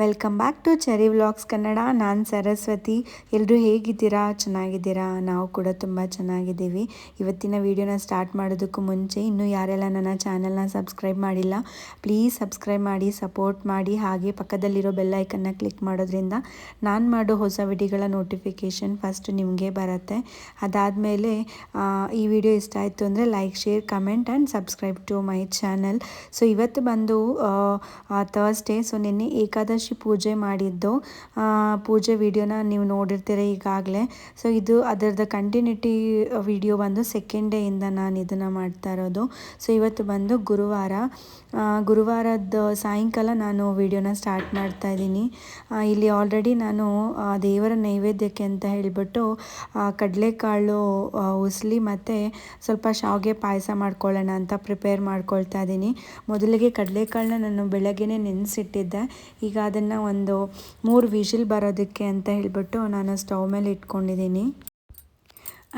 Welcome back to Cherry vlogs Kannada ನಾನು ಸರಸ್ವತಿ. ಎಲ್ಲರೂ ಹೇಗಿದ್ದೀರಾ? ಚೆನ್ನಾಗಿದ್ದೀರಾ? ನಾವು ಕೂಡ ತುಂಬ ಚೆನ್ನಾಗಿದ್ದೀವಿ. ಇವತ್ತಿನ ವಿಡಿಯೋನ ಸ್ಟಾರ್ಟ್ ಮಾಡೋದಕ್ಕೂ ಮುಂಚೆ ಇನ್ನೂ ಯಾರೆಲ್ಲ ನನ್ನ ಚಾನಲ್ನ ಸಬ್ಸ್ಕ್ರೈಬ್ ಮಾಡಿಲ್ಲ ಪ್ಲೀಸ್ ಸಬ್ಸ್ಕ್ರೈಬ್ ಮಾಡಿ ಸಪೋರ್ಟ್ ಮಾಡಿ. ಹಾಗೆ ಪಕ್ಕದಲ್ಲಿರೋ ಬೆಲ್ಲೈಕನ್ನ ಕ್ಲಿಕ್ ಮಾಡೋದ್ರಿಂದ ನಾನು ಮಾಡೋ ಹೊಸ ವಿಡಿಯೋಗಳ ನೋಟಿಫಿಕೇಷನ್ ಫಸ್ಟ್ ನಿಮಗೆ ಬರುತ್ತೆ. ಅದಾದಮೇಲೆ ಈ ವಿಡಿಯೋ ಇಷ್ಟ ಆಯಿತು ಅಂದರೆ like share comment and subscribe to my channel so ಇವತ್ತು ಬಂದು ಥರ್ಸ್ಡೇ ಸೊ ನಿನ್ನೆ ಏಕಾದಶಿ ಪೂಜೆ ಮಾಡಿದ್ದು ಪೂಜೆ ವಿಡಿಯೋನ ನೀವು ನೋಡಿರ್ತೀರ ಈಗಾಗಲೇ. ಸೊ ಇದು ಅದರದ್ದು ಕಂಟಿನ್ಯೂಟಿ ವಿಡಿಯೋ ಬಂದು ಸೆಕೆಂಡ್ ಡೇಯಿಂದ ನಾನು ಇದನ್ನು ಮಾಡ್ತಾ ಇರೋದು. ಸೊ ಇವತ್ತು ಬಂದು ಗುರುವಾರ ಗುರುವಾರದ ಸಾಯಂಕಾಲ ನಾನು ವಿಡಿಯೋನ ಸ್ಟಾರ್ಟ್ ಮಾಡ್ತಾ ಇದ್ದೀನಿ. ಇಲ್ಲಿ ಆಲ್ರೆಡಿ ನಾನು ದೇವರ ನೈವೇದ್ಯಕ್ಕೆ ಅಂತ ಹೇಳಿಬಿಟ್ಟು ಕಡಲೆಕಾಳು ಉಸ್ಲಿ ಮತ್ತು ಸ್ವಲ್ಪ ಶಾವಿಗೆ ಪಾಯಸ ಮಾಡ್ಕೊಳ್ಳೋಣ ಅಂತ ಪ್ರಿಪೇರ್ ಮಾಡ್ಕೊಳ್ತಾ ಇದ್ದೀನಿ. ಮೊದಲಿಗೆ ಕಡಲೆಕಾಳನ್ನ ನಾನು ಬೆಳಗ್ಗೆ ನೆನೆಸಿಟ್ಟಿದ್ದೆ. ಈಗ ಅದನ್ನು ಒಂದು ಮೂರು ವಿಷಿಲ್ ಬರೋದಕ್ಕೆ ಅಂತ ಹೇಳಿಬಿಟ್ಟು ನಾನು ಸ್ಟವ್ ಮೇಲೆ ಇಟ್ಕೊಂಡಿದ್ದೀನಿ.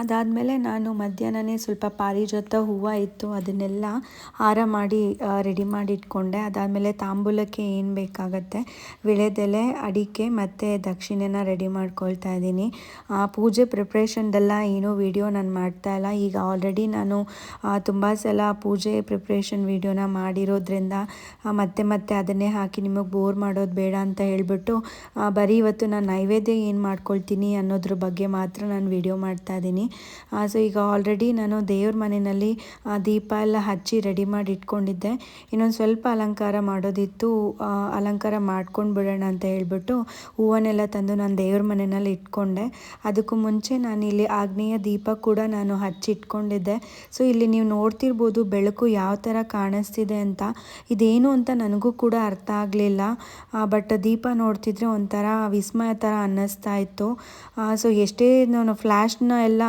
ಅದಾದಮೇಲೆ ನಾನು ಮಧ್ಯಾಹ್ನನೇ ಸ್ವಲ್ಪ ಪಾರಿಜಾತ ಹೂವು ಇತ್ತು, ಅದನ್ನೆಲ್ಲ ಹಾರ ಮಾಡಿ ರೆಡಿ ಮಾಡಿ ಇಟ್ಕೊಂಡೆ ಅದಾದಮೇಲೆ ತಾಂಬೂಲಕ್ಕೆ ಏನು ಬೇಕಾಗತ್ತೆ, ವಿಳೆದೆಲೆ, ಅಡಿಕೆ ಮತ್ತು ದಕ್ಷಿಣೆನ ರೆಡಿ ಮಾಡ್ಕೊಳ್ತಾ ಇದ್ದೀನಿ. ಪೂಜೆ ಪ್ರಿಪ್ರೇಷನ್ದೆಲ್ಲ ಏನೂ ವಿಡಿಯೋ ನಾನು ಮಾಡ್ತಾ ಇಲ್ಲ. ಈಗ ಆಲ್ರೆಡಿ ನಾನು ತುಂಬ ಸಲ ಪೂಜೆ ಪ್ರಿಪ್ರೇಷನ್ ವಿಡಿಯೋನ ಮಾಡಿರೋದ್ರಿಂದ ಮತ್ತೆ ಮತ್ತೆ ಅದನ್ನೇ ಹಾಕಿ ನಿಮಗೆ ಬೋರ್ ಮಾಡೋದು ಬೇಡ ಅಂತ ಹೇಳಿಬಿಟ್ಟು ಬರೀ ಇವತ್ತು ನಾನು ನೈವೇದ್ಯ ಏನು ಮಾಡ್ಕೊಳ್ತೀನಿ ಅನ್ನೋದ್ರ ಬಗ್ಗೆ ಮಾತ್ರ ನಾನು ವಿಡಿಯೋ ಮಾಡ್ತಾ ಇದ್ದೀನಿ. ಸೊ ಈಗ ಆಲ್ರೆಡಿ ನಾನು ದೇವ್ರ ಮನೆಯಲ್ಲಿ ದೀಪ ಎಲ್ಲ ಹಚ್ಚಿ ರೆಡಿ ಮಾಡಿ ಇಟ್ಕೊಂಡಿದ್ದೆ. ಇನ್ನೊಂದು ಸ್ವಲ್ಪ ಅಲಂಕಾರ ಮಾಡೋದಿತ್ತು ಅಲಂಕಾರ ಮಾಡ್ಕೊಂಡು ಬಿಡೋಣ ಅಂತ ಹೇಳ್ಬಿಟ್ಟು ಹೂವನ್ನೆಲ್ಲ ತಂದು ನಾನು ದೇವ್ರ ಮನೆಯಲ್ಲಿ ಇಟ್ಕೊಂಡೆ. ಅದಕ್ಕೂ ಮುಂಚೆ ನಾನು ಇಲ್ಲಿ ಆಗ್ನೇಯ ದೀಪ ಕೂಡ ನಾನು ಹಚ್ಚಿ ಇಟ್ಕೊಂಡಿದ್ದೆ. ಸೊ ಇಲ್ಲಿ ನೀವು ನೋಡ್ತಿರ್ಬೋದು ಬೆಳಕು ಯಾವ ಥರ ಕಾಣಿಸ್ತಿದೆ ಅಂತ. ಇದೇನು ಅಂತ ನನಗೂ ಕೂಡ ಅರ್ಥ ಆಗಲಿಲ್ಲ. ಬಟ್ ದೀಪ ನೋಡ್ತಿದ್ರೆ ಒಂಥರ ವಿಸ್ಮಯ ಥರ ಅನ್ನಿಸ್ತಾ ಇತ್ತು. ಸೊ ಎಷ್ಟೇ ನಾನು ಫ್ಲ್ಯಾಶ್ನ ಎಲ್ಲ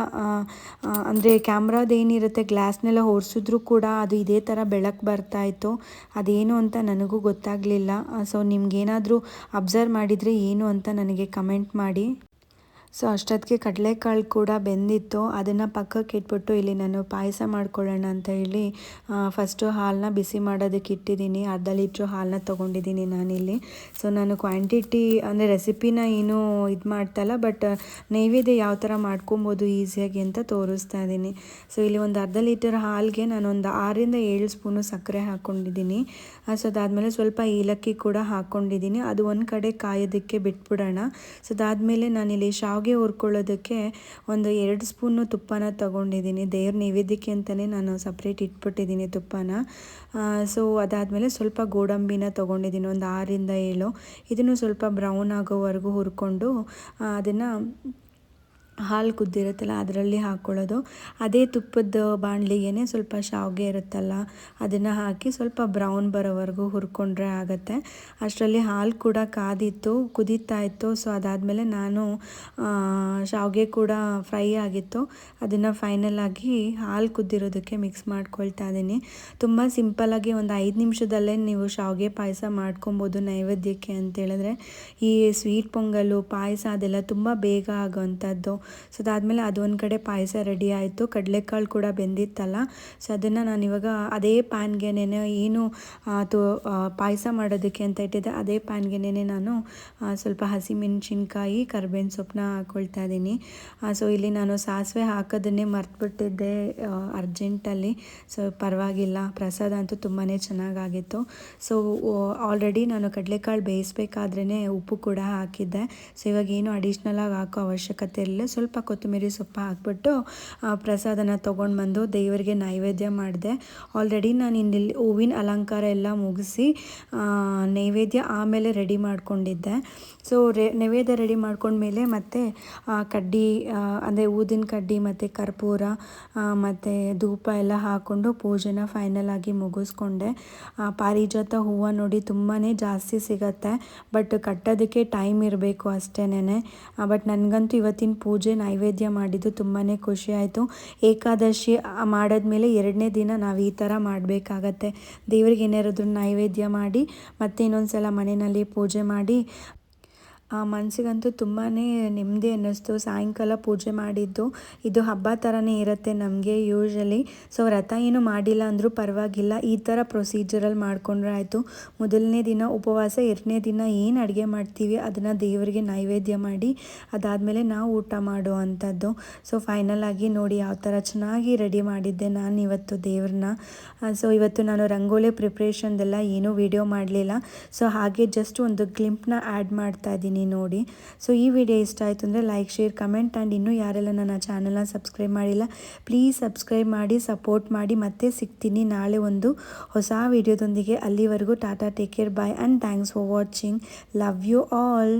ಅಂದರೆ ಕ್ಯಾಮ್ರಾದೇನಿರುತ್ತೆ ಗ್ಲಾಸ್ನೆಲ್ಲ ಹೊರಿಸಿದ್ರು ಕೂಡ ಅದು ಇದೇ ಥರ ಬೆಳಕು ಬರ್ತಾ ಇತ್ತು. ಅದೇನು ಅಂತ ನನಗೂ ಗೊತ್ತಾಗಲಿಲ್ಲ. ಸೊ ನಿಮ್ಗೇನಾದರೂ ಅಬ್ಸರ್ವ್ ಮಾಡಿದರೆ ಏನು ಅಂತ ನನಗೆ ಕಮೆಂಟ್ ಮಾಡಿ. ಸೊ ಅಷ್ಟೊತ್ತಿಗೆ ಕಡಲೆಕಾಳು ಕೂಡ ಬೆಂದಿತ್ತು. ಅದನ್ನು ಪಕ್ಕಕ್ಕೆ ಇಟ್ಬಿಟ್ಟು ಇಲ್ಲಿ ನಾನು ಪಾಯಸ ಮಾಡ್ಕೊಳ್ಳೋಣ ಅಂತ ಹೇಳಿ ಫಸ್ಟು ಹಾಲನ್ನ ಬಿಸಿ ಮಾಡೋದಕ್ಕೆ ಇಟ್ಟಿದ್ದೀನಿ. ಅರ್ಧ ಲೀಟ್ರು ಹಾಲನ್ನ ತೊಗೊಂಡಿದ್ದೀನಿ ನಾನಿಲ್ಲಿ. ಸೊ ನಾನು ಕ್ವಾಂಟಿಟಿ ಅಂದರೆ ರೆಸಿಪಿನ ಏನು ಇದು ಮಾಡ್ತಲ್ಲ ಬಟ್ ನೈವೇದ್ಯ ಯಾವ ಥರ ಮಾಡ್ಕೊಬೋದು ಈಸಿಯಾಗಿ ಅಂತ ತೋರಿಸ್ತಾ ಇದ್ದೀನಿ. ಸೊ ಇಲ್ಲಿ ಒಂದು ಅರ್ಧ ಲೀಟರ್ ಹಾಲಿಗೆ ನಾನು ಒಂದು ಆರರಿಂದ ಏಳು ಸ್ಪೂನು ಸಕ್ಕರೆ ಹಾಕ್ಕೊಂಡಿದ್ದೀನಿ. ಸೊ ಅದಾದಮೇಲೆ ಸ್ವಲ್ಪ ಏಲಕ್ಕಿ ಕೂಡ ಹಾಕ್ಕೊಂಡಿದ್ದೀನಿ. ಅದು ಒಂದು ಕಡೆ ಕಾಯೋದಕ್ಕೆ ಬಿಟ್ಬಿಡೋಣ. ಸೊ ಅದಾದಮೇಲೆ ನಾನಿಲ್ಲಿ ಶಾವಿಗೆ ಹುರ್ಕೊಳ್ಳೋದಕ್ಕೆ ಒಂದು ಎರಡು ಸ್ಪೂನು ತುಪ್ಪನ ತೊಗೊಂಡಿದ್ದೀನಿ. ದೇವ್ರ ನೈವೇದ್ಯಕ್ಕೆ ಅಂತಲೇ ನಾನು ಸಪ್ರೇಟ್ ಇಟ್ಬಿಟ್ಟಿದ್ದೀನಿ ತುಪ್ಪನ. ಸೊ ಅದಾದಮೇಲೆ ಸ್ವಲ್ಪ ಗೋಡಂಬಿನ ತೊಗೊಂಡಿದ್ದೀನಿ, ಒಂದು ಆರರಿಂದ ಏಳು. ಇದನ್ನು ಸ್ವಲ್ಪ ಬ್ರೌನ್ ಆಗೋವರೆಗೂ ಹುರ್ಕೊಂಡು ಅದನ್ನು ಹಾಲು ಕುದ್ದಿರುತ್ತಲ್ಲ, ಅದರಲ್ಲಿ ಹಾಕ್ಕೊಳ್ಳೋದು ಅದೇ ತುಪ್ಪದ ಬಾಣಲಿಗೆ ಸ್ವಲ್ಪ ಶಾವಿಗೆ ಇರುತ್ತಲ್ಲ, ಅದನ್ನು ಹಾಕಿ ಸ್ವಲ್ಪ ಬ್ರೌನ್ ಬರೋವರೆಗೂ ಹುರ್ಕೊಂಡ್ರೆ ಆಗುತ್ತೆ. ಅಷ್ಟರಲ್ಲಿ ಹಾಲು ಕೂಡ ಕಾದಿತ್ತು, ಕುದೀತಾ ಇತ್ತು. ಸೊ ಅದಾದಮೇಲೆ ನಾನು ಶಾವಿಗೆ ಕೂಡ ಫ್ರೈ ಆಗಿತ್ತು. ಅದನ್ನು ಫೈನಲ್ ಆಗಿ ಹಾಲು ಕುದ್ದಿರೋದಕ್ಕೆ ಮಿಕ್ಸ್ ಮಾಡ್ಕೊಳ್ತಾ ಇದ್ದೀನಿ ತುಂಬ ಸಿಂಪಲ್ಲಾಗಿ ಒಂದು ಐದು ನಿಮಿಷದಲ್ಲೇ ನೀವು ಶಾವಿಗೆ ಪಾಯಸ ಮಾಡ್ಕೊಬೋದು ನೈವೇದ್ಯಕ್ಕೆ ಅಂತೇಳಿದ್ರೆ ಈ ಸ್ವೀಟ್ ಪೊಂಗಲು, ಪಾಯಸ ಅದೆಲ್ಲ ತುಂಬ ಬೇಗ ಆಗೋವಂಥದ್ದು ಸೊ ಅದಾದಮೇಲೆ ಅದೊಂದು ಕಡೆ ಪಾಯಸ ರೆಡಿ ಆಯಿತು. ಕಡಲೆಕಾಳು ಕೂಡ ಬೆಂದಿತ್ತಲ್ಲ. ಸೊ ಅದನ್ನು ನಾನು ಇವಾಗ ಅದೇ ಪ್ಯಾನ್ಗೆನೇ ಏನು ಅದು ಪಾಯಸ ಮಾಡೋದಕ್ಕೆ ಅಂತ ಇಟ್ಟಿದ್ದೆ, ಅದೇ ಪ್ಯಾನ್ಗೆನೇ ನಾನು ಸ್ವಲ್ಪ ಸ್ವಲ್ಪ ಹಸಿಮೆಣಸಿನ್ಕಾಯಿ, ಕರ್ಬೇವಿನ ಸೊಪ್ಪನ್ನ ಹಾಕೊಳ್ತಾ ಇದ್ದೀನಿ. ಸೊ ಇಲ್ಲಿ ನಾನು ಸಾಸಿವೆ ಹಾಕೋದನ್ನೇ ಮರ್ತುಬಿಟ್ಟಿದ್ದೆ ಅರ್ಜೆಂಟಲ್ಲಿ. ಸೊ ಪರವಾಗಿಲ್ಲ, ಪ್ರಸಾದ ಅಂತೂ ತುಂಬಾ ಚೆನ್ನಾಗಾಗಿತ್ತು. ಸೊ ಆಲ್ರೆಡಿ ನಾನು ಕಡಲೆಕಾಳು ಬೇಯಿಸ್ಬೇಕಾದ್ರೇ ಉಪ್ಪು ಕೂಡ ಹಾಕಿದ್ದೆ. ಸೊ ಇವಾಗ ಏನು ಅಡಿಷ್ನಲಾಗಿ ಹಾಕೋ ಅವಶ್ಯಕತೆ ಇರಲಿಲ್ಲ ಸ್ವಲ್ಪ ಕೊತ್ತಂಬರಿ ಸೊಪ್ಪು ಹಾಕ್ಬಿಟ್ಟು ಪ್ರಸಾದನ ತೊಗೊಂಡು ಬಂದು ದೇವರಿಗೆ ನೈವೇದ್ಯ ಮಾಡಿದೆ. ಆಲ್ರೆಡಿ ನಾನು ಇಲ್ಲಿ ಹೂವಿನ ಅಲಂಕಾರ ಎಲ್ಲ ಮುಗಿಸಿ ನೈವೇದ್ಯ ಆಮೇಲೆ ರೆಡಿ ಮಾಡಿಕೊಂಡಿದ್ದೆ. ಸೊ ರೆ ನೈವೇದ್ಯ ರೆಡಿ ಮಾಡ್ಕೊಂಡ್ಮೇಲೆ ಮತ್ತೆ ಕಡ್ಡಿ ಅಂದರೆ ಊದಿನ ಕಡ್ಡಿ ಮತ್ತು ಕರ್ಪೂರ ಮತ್ತು ಧೂಪ ಎಲ್ಲ ಹಾಕ್ಕೊಂಡು ಪೂಜೆನ ಫೈನಲ್ ಆಗಿ ಮುಗಿಸ್ಕೊಂಡೆ. ಪಾರಿಜಾತ ಹೂವು ನೋಡಿ ತುಂಬಾ ಜಾಸ್ತಿ ಸಿಗತ್ತೆ ಬಟ್ ಕಟ್ಟೋದಕ್ಕೆ ಟೈಮ್ ಇರಬೇಕು ಅಷ್ಟೇನೆ ಬಟ್ ನನಗಂತೂ ಇವತ್ತಿನ ಪೂಜೆ ನೈವೇದ್ಯ ಮಾಡಿದ್ದು ತುಂಬಾ ಖುಷಿ ಆಯಿತು. ಏಕಾದಶಿ ಮಾಡಿದ್ಮೇಲೆ ಎರಡನೇ ದಿನ ನಾವು ಈ ಥರ ಮಾಡಬೇಕಾಗತ್ತೆ. ದೇವರಿಗೆ ಏನಾದ್ರು ನೈವೇದ್ಯ ಮಾಡಿ ಮತ್ತೆ ಇನ್ನೊಂದು ಸಲ ಮನೆಯಲ್ಲಿ ಪೂಜೆ ಮಾಡಿ ಮನಸ್ಸಿಗಂತೂ ತುಂಬಾ ನೆಮ್ಮದಿ ಅನ್ನಿಸ್ತು. ಸಾಯಂಕಾಲ ಪೂಜೆ ಮಾಡಿದ್ದು, ಇದು ಹಬ್ಬ ಥರನೇ ಇರುತ್ತೆ ನಮಗೆ ಯೂಶ್ವಲಿ ಸೊ ವ್ರತ ಏನು ಮಾಡಿಲ್ಲ ಅಂದರೂ ಪರವಾಗಿಲ್ಲ. ಈ ಥರ ಪ್ರೊಸೀಜರಲ್ಲಿ ಮಾಡಿಕೊಂಡ್ರೆ ಆಯಿತು. ಮೊದಲನೇ ದಿನ ಉಪವಾಸ, ಎರಡನೇ ದಿನ ಏನು ಅಡುಗೆ ಮಾಡ್ತೀವಿ ಅದನ್ನು ದೇವರಿಗೆ ನೈವೇದ್ಯ ಮಾಡಿ, ಅದಾದಮೇಲೆ ನಾವು ಊಟ ಮಾಡುವಂಥದ್ದು ಸೊ ಫೈನಲ್ ಆಗಿ ನೋಡಿ ಯಾವ ಥರ ಚೆನ್ನಾಗಿ ರೆಡಿ ಮಾಡಿದ್ದೆ ನಾನು ಇವತ್ತು ದೇವ್ರನ್ನ. ಸೊ ಇವತ್ತು ನಾನು ರಂಗೋಲಿ ಪ್ರಿಪ್ರೇಷನ್ದೆಲ್ಲ ಏನೂ ವಿಡಿಯೋ ಮಾಡಲಿಲ್ಲ. ಸೊ ಹಾಗೆ ಜಸ್ಟ್ ಒಂದು ಕ್ಲಿಂಪ್ನ ಆ್ಯಡ್ ಮಾಡ್ತಾ ಇದ್ದೀನಿ. ನೋಡಿ. ಸೊ ಈ ವಿಡಿಯೋ ಇಷ್ಟ ಆಯಿತು ಅಂದರೆ ಲೈಕ್ ಶೇರ್ ಕಮೆಂಟ್ ಆ್ಯಂಡ್ ಇನ್ನೂ ಯಾರೆಲ್ಲ ನನ್ನ ಚಾನಲ್ನ ಸಬ್ಸ್ಕ್ರೈಬ್ ಮಾಡಿಲ್ಲ ಪ್ಲೀಸ್ ಸಬ್ಸ್ಕ್ರೈಬ್ ಮಾಡಿ ಸಪೋರ್ಟ್ ಮಾಡಿ. ಮತ್ತೆ ಸಿಗ್ತೀನಿ ನಾಳೆ ಒಂದು ಹೊಸ ವಿಡಿಯೋದೊಂದಿಗೆ ಅಲ್ಲಿವರೆಗೂ tata take care bye and thanks for watching love you all